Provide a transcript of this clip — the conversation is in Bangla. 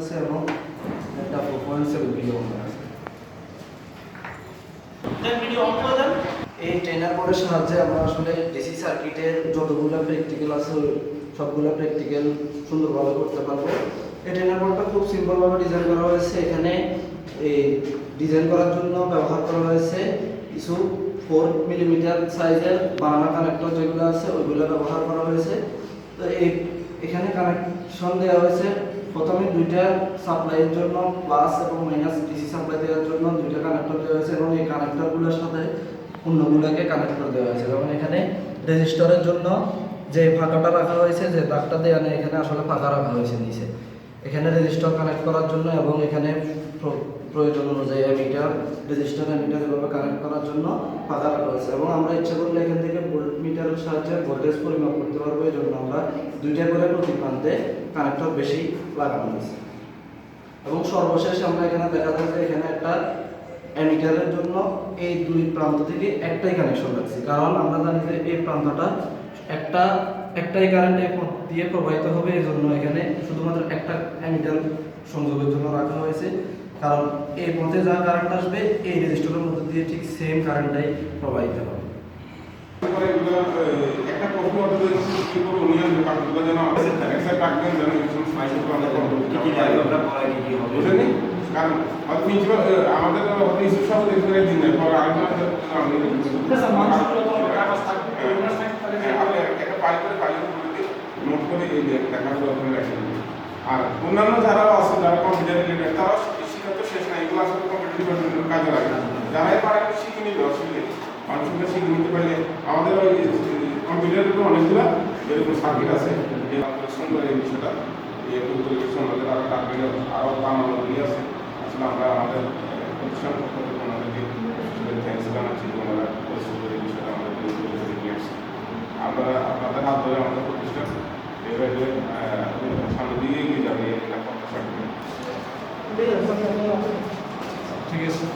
আছে এবং একটা পারফরমেন্সের ভিডিও আছে এই ট্রেনার বোর্ডের সাহায্যে আমরা আসলে ডিসি সার্কিটের যতগুলো প্র্যাকটিক্যাল আছে সবগুলো প্র্যাকটিক্যাল সুন্দরভাবে করতে পারব। এই ট্রেনার বোর্ডটা খুব সিম্পলভাবে ডিজাইন করা হয়েছে। এখানে এই ডিজাইন করার জন্য ব্যবহার করা হয়েছে কিছু ফোর মিলিমিটার সাইজের বানানা কানেক্টর যেগুলো আছে ওইগুলো ব্যবহার করা হয়েছে। তো এই এখানে কানেকশন দেওয়া হয়েছে প্রথমে দুইটা সাপ্লাইয়ের জন্য প্লাস এবং মাইনাস ডিসি সাপ্লাই দেওয়ার জন্য দুইটা কানেক্টর দেওয়া হয়েছে এবং এই কানেক্টরগুলোর সাথে অন্যগুলোকে কানেক্ট করে দেওয়া হয়েছে। এবং এখানে রেজিস্টরের জন্য যে ফাঁকাটা রাখা হয়েছে, যে দাগটা দেওয়া নেই, এখানে আসলে ফাঁকা রাখা হয়েছে নিচে। এখানে রেজিস্টার কানেক্ট করার জন্য এবং এখানে প্র- প্রয়োজন অনুযায়ী মিটার রেজিস্টার মিটার এভাবে কানেক্ট করার জন্য রাখা হয়েছে এবং আমরা ইচ্ছা করলে এখান থেকে ভোল্ট মিটারের সাহায্যে ভোল্টেজ পরিমাপ করতে পারব। এই জন্য আমরা দুইটা করে প্রতি প্রান্তে কানেক্টর বেশি লাগানো হয়েছে। এবং সর্বশেষ আমরা এখানে দেখা যাচ্ছে এখানে একটা অ্যামিটারের জন্য এই দুই প্রান্ত থেকে একটাই কানেকশন রাখছি। কারণ আমরা জানি যে এই প্রান্তটা একটা একটাই কারেন্ট এই পথ দিয়ে প্রবাহিত হবে এই জন্য এখানে শুধুমাত্র একটা অ্যামিটার সংযোগের জন্য রাখা হয়েছে। কারণ এই পথে যা কারেন্ট আসবে এই রেজিস্টারের মধ্যে দিয়ে ঠিক সেম কারেন্টটাই প্রবাহিত হবে। একটা প্রশ্ন কারণ প্রিন্সিপাল আমাদের হয়তো ইস্যু সহ দেখতে দিন না পরে আরেকজন করে ফাইলের নোট করে এই দেখাগুলো ওখানে রেখে। আর অন্যান্য যারা আছে, যারা কম্পিউটার রিলেটেড তারা শিক্ষা তো শেষ না এগুলো আসলে কম্পিউটার ডিপার্টমেন্টের কাজে লাগে যারাই পারে শিখে নিবে, অসুবিধা নেই। মানুষকে শিখে নিতে পারলে আমাদের ওই কম্পিউটারের উপর অনেকগুলো যেরকম সার্কিট আছে সুন্দর এই বিষয়টা এই আমাদের আরও টার্গেট আরও বানানো ইয়ে আছে। আসলে আমরা আমাদের আহ, প্রতিষ্ঠান পক্ষ থেকে ওনাদেরকে থ্যাংকস জানাচ্ছি যে ওনারা পরিশ্রম করে এই বিষয়টা আমাদের পরিবেশন নিয়ে আসছে আপনারা আপনাদের হাত ধরে আমাদের প্রতিষ্ঠান এভাবে সামনে দিয়ে এগিয়ে যাবে ঠিক আছে।